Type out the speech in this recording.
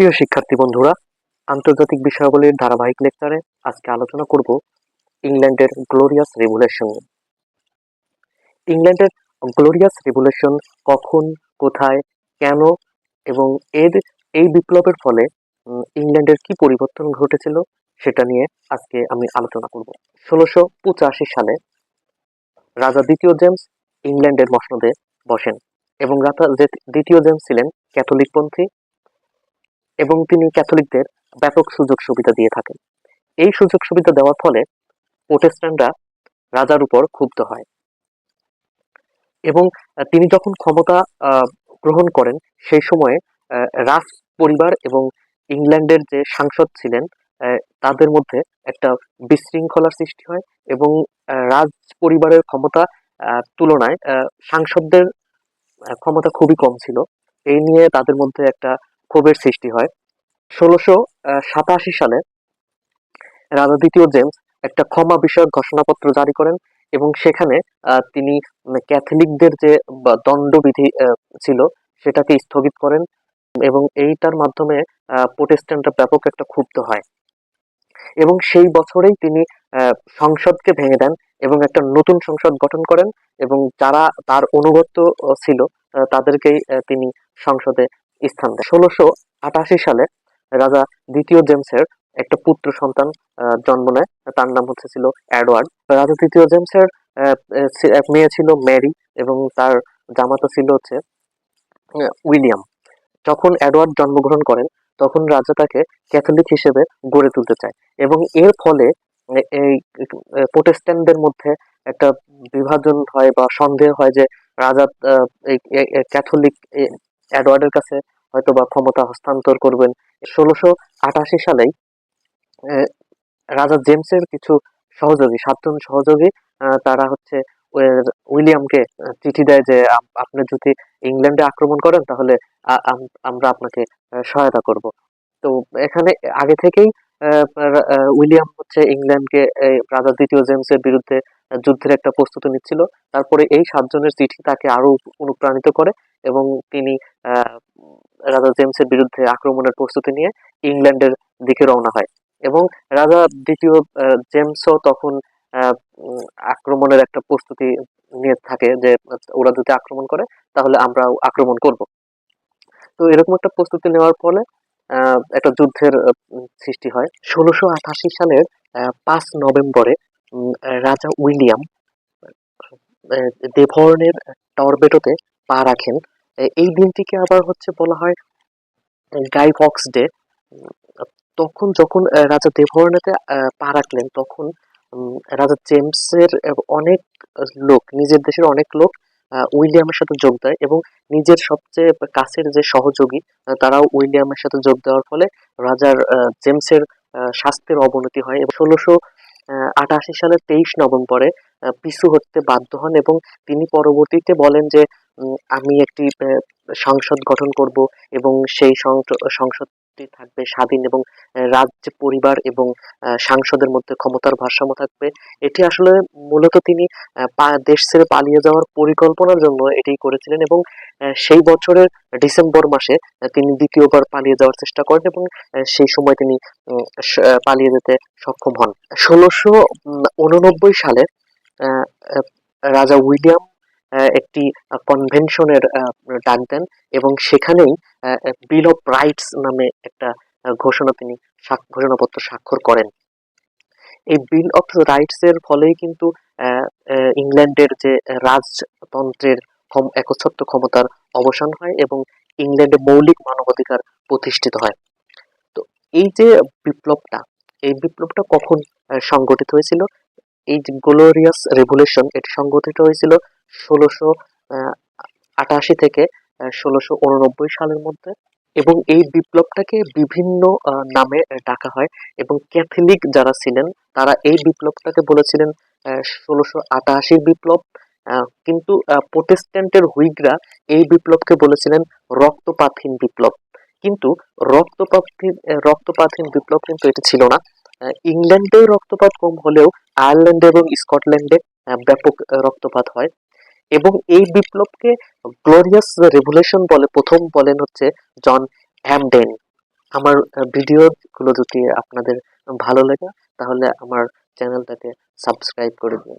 প্রিয় শিক্ষার্থী বন্ধুরা, আন্তর্জাতিক বিষয়াবলীর ধারাবাহিক লেকচারে আজকে আলোচনা করব ইংল্যান্ডের গ্লোরিয়াস রেভুলেশন ইংল্যান্ডের গ্লোরিয়াস রেভুলেশন কখন, কোথায়, কেন এবং এর, এই বিপ্লবের ফলে ইংল্যান্ডের কি পরিবর্তন ঘটেছিল সেটা নিয়ে আজকে আমি আলোচনা করব। ষোলোশো পঁচাশি সালে রাজা দ্বিতীয় জেমস ইংল্যান্ডের মসনদে বসেন এবং রাজা দ্বিতীয় জেমস ছিলেন ক্যাথলিকপন্থী এবং তিনি ক্যাথলিকদের ব্যাপক সুযোগ সুবিধা দিয়ে থাকেন। এই সুযোগ সুবিধা দেওয়ার ফলে প্রোটেস্ট্যান্টরা রাজার উপর ক্ষুব্ধ হয়। এবং তিনি যখন ক্ষমতা গ্রহণ করেন, সেই সময়ে রাজ পরিবার এবং ইংল্যান্ডের যে সাংসদ ছিলেন তাদের মধ্যে একটা বিশৃঙ্খলার সৃষ্টি হয় এবং রাজ পরিবারের ক্ষমতা তুলনায় সাংসদদের ক্ষমতা খুবই কম ছিল। এই নিয়ে তাদের মধ্যে একটা ক্ষোভের সৃষ্টি হয়। ষোলোশো সাতাশি সালে রাজা দ্বিতীয় জেমস একটা ক্ষমা বিষয়ক ঘোষণাপত্র জারি করেন এবং সেখানে তিনি ক্যাথলিকদের যে দণ্ডবিধি ছিল সেটাকে স্থগিত করেন এবং এইটার মাধ্যমে প্রোটেস্ট্যান্টরা ব্যাপক একটা ক্ষুব্ধ হয়। এবং সেই বছরেই তিনি সংসদকে ভেঙে দেন এবং একটা নতুন সংসদ গঠন করেন এবং যারা তার অনুগত ছিল তাদেরকেই তিনি সংসদে স্থান দেন ষোলোশো আটাশি সালে রাজা দ্বিতীয় জেমসের একটা পুত্র সন্তান জন্ম নেয়। তার নাম হচ্ছে ছিল অ্যাডওয়ার্ড রাজা তৃতীয় জেমসের মেয়ে ছিল ম্যারি এবং তার জামাতা ছিল হচ্ছে উইলিয়াম। যখন অ্যাডওয়ার্ড জন্মগ্রহণ করেন, তখন রাজা তাকে ক্যাথলিক হিসেবে গড়ে তুলতে চায় এবং এর ফলে এই প্রোটেস্ট্যান্টদের মধ্যে একটা বিভাজন হয় বা সন্দেহ হয় যে রাজা এই ক্যাথলিক অ্যাডওয়ার্ডের কাছে হয়তো বা ক্ষমতা হস্তান্তর করবেন। ষোলোশো আটাশি সালেই রাজা জেমসের কিছু সহযোগী, সাতজন সহযোগী তারা হচ্ছে উইলিয়ামকে চিঠি দেয় যে আপনি যদি ইংল্যান্ডে আক্রমণ করেন, তাহলে আমরা আপনাকে সহায়তা করব। তো এখানে আগে থেকেই উইলিয়াম হচ্ছে ইংল্যান্ডকে রাজা দ্বিতীয় জেমসের বিরুদ্ধে যুদ্ধের একটা প্রস্তুতি নিচ্ছিল। তারপরে এই সাতজনের চিঠি তাকে আরও অনুপ্রাণিত করে। এবং তিনি রাজা জেমসের বিরুদ্ধে আক্রমণের প্রস্তুতি নিয়ে ইংল্যান্ডের দিকে রওনা হয়। এবং রাজা দ্বিতীয় জেমসও তখন আক্রমণের একটা প্রস্তুতি নিয়ে থাকে যে ওরা যদি আক্রমণ করে তাহলে আমরা আক্রমণ করব। তো এরকম একটা প্রস্তুতি নেওয়ার ফলে একটা যুদ্ধের সৃষ্টি হয়। ষোলোশো আঠাশি সালের পাঁচ নভেম্বরে রাজা উইলিয়াম আহ, ডেভর্নের টরবেডোতে পা রাখেন। এই দিনটিকে আবার হচ্ছে বলা হয় গাই ফক্স ডে। তখন যখন রাজা আহ, পা রাখলেন তখন রাজা জেমসের অনেক লোক নিজের দেশের অনেক লোক উইলিয়ামের সাথে যোগ দেয় এবং নিজের সবচেয়ে কাছের যে সহযোগী তারাও উইলিয়ামের সাথে যোগ দেওয়ার ফলে রাজার জেমসের স্বাস্থ্যের অবনতি হয় এবং ষোলোশো আটাশি সালের তেইশ নভেম্বরে পিছু হতে বাধ্য হন এবং তিনি পরবর্তীতে বলেন যে আমি একটি সংসদ গঠন করব এবং সেই সংস- সংসদটি থাকবে স্বাধীন এবং রাজ্য, পরিবার এবং সাংসদের মধ্যে ক্ষমতার ভারসাম্য থাকবে। এটি আসলে মূলত তিনি দেশ ছেড়ে পালিয়ে যাওয়ার পরিকল্পনার জন্য এটি করেছিলেন এবং সেই বছরের ডিসেম্বর মাসে তিনি দ্বিতীয়বার পালিয়ে যাওয়ার চেষ্টা করেন এবং সেই সময় তিনি পালিয়ে যেতে সক্ষম হন। ষোলোশো উননব্বই সালে রাজা উইলিয়াম একটি কনভেনশনের ডাক দেন এবং সেখানেই বিল অফ রাইটস নামে একটা ঘোষণা তিনি ঘোষণাপত্র স্বাক্ষর করেন। এই বিল অফ রাইটস এর ফলেই কিন্তু ইংল্যান্ডের যে রাজতন্ত্রের একচ্ছত্র ক্ষমতার অবসান হয় এবং ইংল্যান্ডে মৌলিক মানবাধিকার প্রতিষ্ঠিত হয়। তো এই যে বিপ্লবটা, এই বিপ্লবটা কখন সংগঠিত হয়েছিল? এই যে গ্লোরিয়াস রেভুলেশন এটি সংগঠিত হয়েছিল ষোলোশো আটাশি থেকে ষোলোশো উননব্বই সালের মধ্যে এবং এই বিপ্লবটাকে বিভিন্ন নামে ডাকা হয় এবং ক্যাথলিক যারা ছিলেন তারা এই বিপ্লবটাকে বলেছিলেন ষোলোশো আটাশির বিপ্লব। কিন্তু প্রোটেস্ট্যান্টের হুইগরা এই বিপ্লবকে বলেছিলেন রক্তপাতহীন বিপ্লব। কিন্তু রক্তপাতহীন রক্তপাতহীন বিপ্লব কিন্তু এটি ছিল না। আহ, ইংল্যান্ডে রক্তপাত কম হলেও আয়ারল্যান্ড এবং স্কটল্যান্ডে ব্যাপক রক্তপাত হয়। এবং এই বিপ্লবকে গ্লোরিয়াস রেভুলেশন বলে, প্রথম বলেন হচ্ছে জন হ্যামডেন। আমার ভিডিওগুলো যদি আপনাদের ভালো লাগে, তাহলে আমার চ্যানেলটাকে সাবস্ক্রাইব করে দিন।